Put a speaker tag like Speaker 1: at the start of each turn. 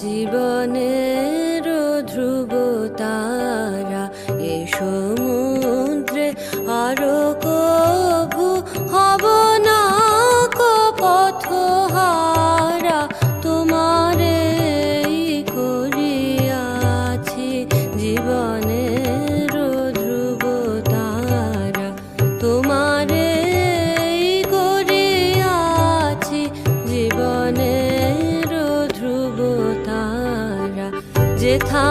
Speaker 1: জীবনের ধ্রুব তারা এ সমুদ্রে আরও কভু হব না পথ হারা তোমারে করিয়াছি জীবনের ধ্রুব তারা তোমারে করিয়াছি জীবনের যে থা